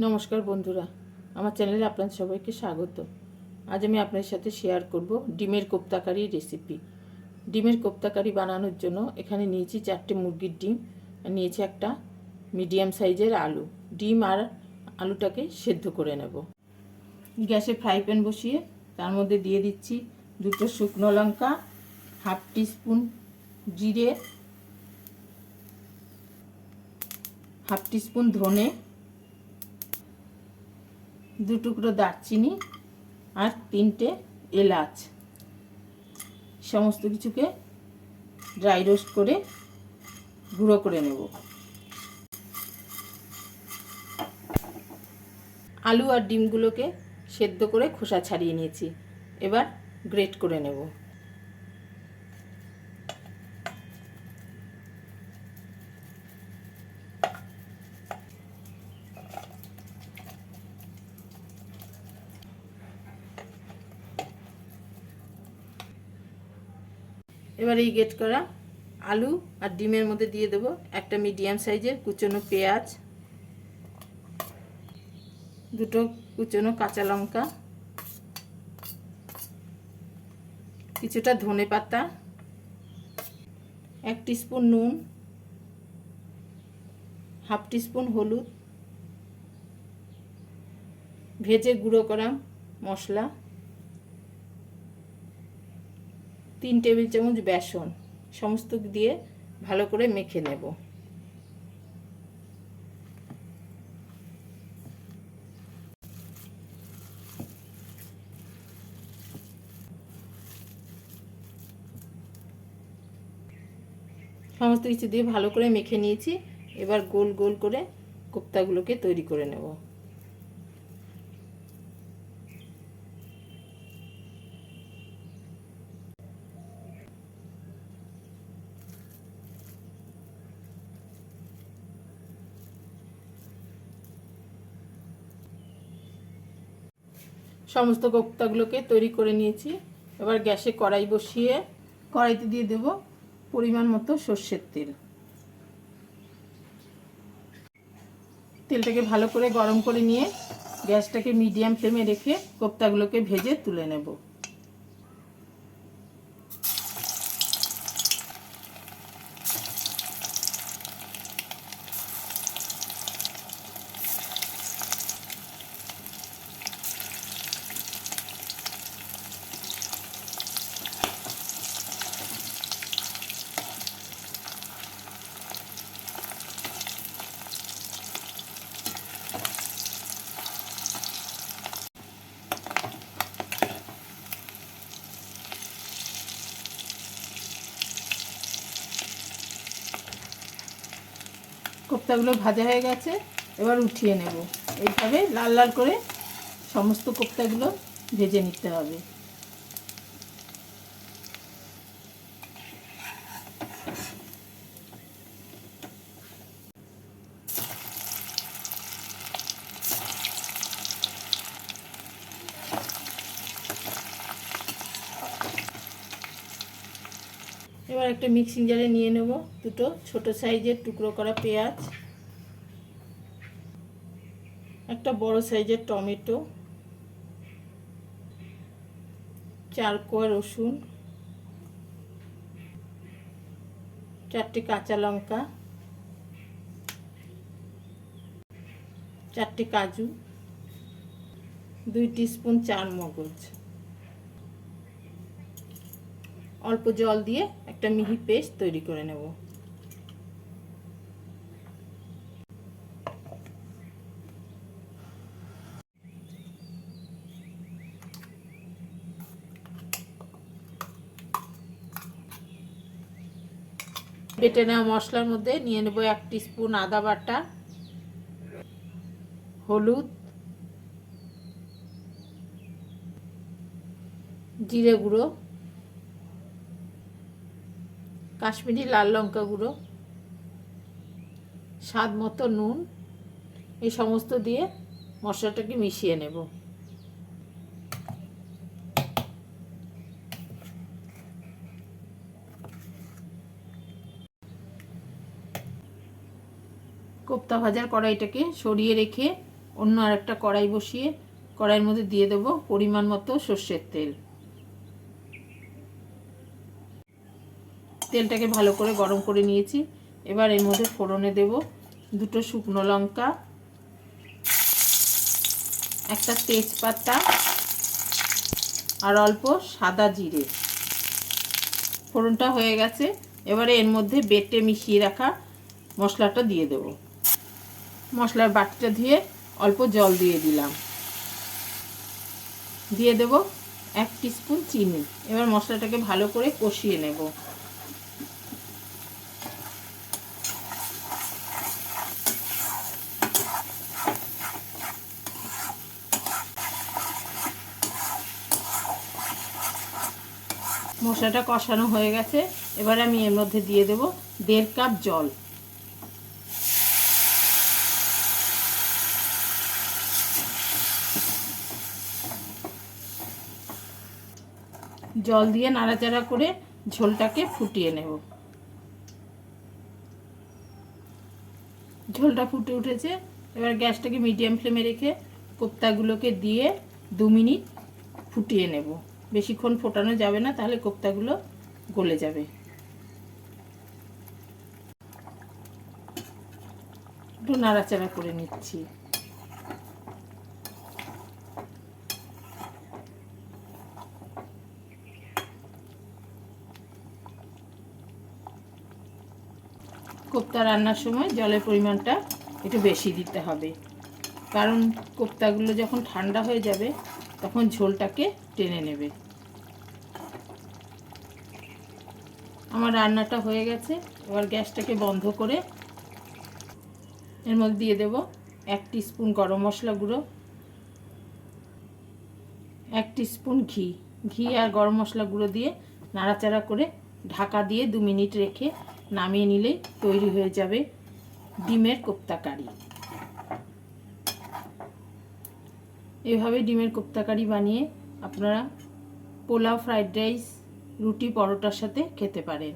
নমস্কার বন্ধুরা, আমার চ্যানেলে আপনাদের সবাইকে স্বাগত। আজ আমি আপনাদের সাথে শেয়ার করব ডিমের কোপ্তাকারি রেসিপি ডিমের কোপ্তাকারি বানানোর জন্য এখানে নিয়েছি চারটে মুরগির ডিম, আর নিয়েছি একটা মিডিয়াম সাইজের আলু। ডিম আর আলুটাকে সেদ্ধ করে নেব। গ্যাসে ফ্রাই প্যান বসিয়ে তার মধ্যে দিয়ে দিচ্ছি দুটো শুকনো লঙ্কা হাফ টিস্পুন জিরে হাফ টিস্পুন ধনে দু টুকরো দারচিনি আর তিনটে এলাচ। সমস্ত কিছুকে ড্রাই রোস্ট করে গুঁড়ো করে নেব। আলু আর ডিমগুলোকে সেদ্ধ করে খোসা ছাড়িয়ে নিয়েছি। এবার গ্রেট করে নেব। এবার এই গেট করা আলু আর ডিমের মধ্যে দিয়ে দেবো একটা মিডিয়াম সাইজের কুচনো পেঁয়াজ, দুটো কুচনো কাঁচা লঙ্কা, কিছুটা ধনে পাতা, এক স্পুন নুন হাফ টিস্পুন হলুদ, ভেজে গুঁড়ো করা মশলা তিন টেবিল চামচ বেসন, সমস্ত দিয়ে ভালো করে মেখে নেব। সমস্ত কিছু দিয়ে ভালো করে মেখে নিয়েছি। এবার গোল গোল করে কোপ্তাগুলোকে তৈরি করে নেব। সমস্ত কোপ্তাগুলোকে তৈরি করে নিয়েছি। এবার গ্যাসে কড়াই বসিয়ে কড়াইতে দিয়ে দেব পরিমাণ মতো সর্ষের তেল। তেলটাকে ভালো করে গরম করে নিয়ে গ্যাসটাকে মিডিয়াম ফ্লেমে রেখে কোপ্তাগুলোকে ভেজে তুলে নেব। কোপ্তাগুলো ভাজা হয়ে গেছে, এবার উঠিয়ে নেব। এইভাবে লাল লাল করে সমস্ত কোপ্তাগুলো ভেজে নিতে হবে। এবার একটা মিক্সিং জারে নিয়ে নেব দুটো ছোট সাইজের টুকরো করা পেঁয়াজ। একটা বড় সাইজের টমেটো, চার কোয়া রসুন, চারটে কাঁচা লঙ্কা, চারটে কাজু, দুই স্পুন চার মগজ অল্প জল দিয়ে একটা মিহি পেস্ট তৈরি করে নেব। বেটে নেওয়া মশলার মধ্যে নিয়ে নেব এক স্পুন আদা বাটা, হলুদ, জিরে গুঁড়ো, কাশ্মীরি লাল লঙ্কা গুঁড়ো, স্বাদ মতো নুন, এই সমস্ত দিয়ে মশলাটাকে মিশিয়ে নেব। কোপ্তা ভাজার কড়াইটাকে সরিয়ে রেখে অন্য আরেকটা কড়াই বসিয়ে কড়াইয়ের মধ্যে দিয়ে দেবো পরিমাণ মতো সর্ষের তেল। তেলটাকে ভালো করে গরম করে নিয়েছি। এবার এর মধ্যে ফোড়নে দেব দুটো শুকনো লঙ্কা, একটা তেজপাতা আর অল্প সাদা জিরে। ফোড়নটা হয়ে গেছে। এবারে এর মধ্যে বেটে মিশিয়ে রাখা মশলাটা দিয়ে দেব। মশলার বাটিটা ধুয়ে অল্প জল দিয়ে দিলাম। দিয়ে দেব এক স্পুন চিনি। এবার মশলাটাকে ভালো করে কষিয়ে নেব। মশলাটা কষানো হয়ে গেছে। এবার আমি এর মধ্যে দিয়ে দেব দেড় কাপ জল। জল দিয়ে নাড়াচাড়া করে ঝোলটাকে ফুটিয়ে নেব। ঝোলটা ফুটে উঠেছে। এবার গ্যাসটাকে মিডিয়াম ফ্লেমে রেখে কোপ্তাগুলোকে দিয়ে দু মিনিট ফুটিয়ে নেব। বেশিক্ষণ ফোটানো যাবে না, তাহলে কোপ্তাগুলো গলে যাবে। একটু নাড়াচাড়া করে নিচ্ছি। কোপ্তা রান্নার সময় জলের পরিমাণটা একটু বেশি দিতে হবে। কারণ কোপ্তাগুলো যখন ঠান্ডা হয়ে যাবে, তখন ঝোলটাকে টেনে নেবে। আমার রান্নাটা হয়ে গেছে, এবার গ্যাসটাকে বন্ধ করে এর মধ্যে দিয়ে দেব এক স্পুন গরম মশলা গুঁড়ো, এক স্পুন ঘি। ঘি আর গরম মশলা গুঁড়ো দিয়ে নাড়াচাড়া করে ঢাকা দিয়ে দু মিনিট রেখে নামিয়ে নিলে তৈরি হয়ে যাবে ডিমের কোপ্তা কারি এভাবে ডিমের কোপ্তা কারি বানিয়ে আপনারা পোলাও, ফ্রাইড রাইস, রুটি, পরোটার সাথে খেতে পারেন।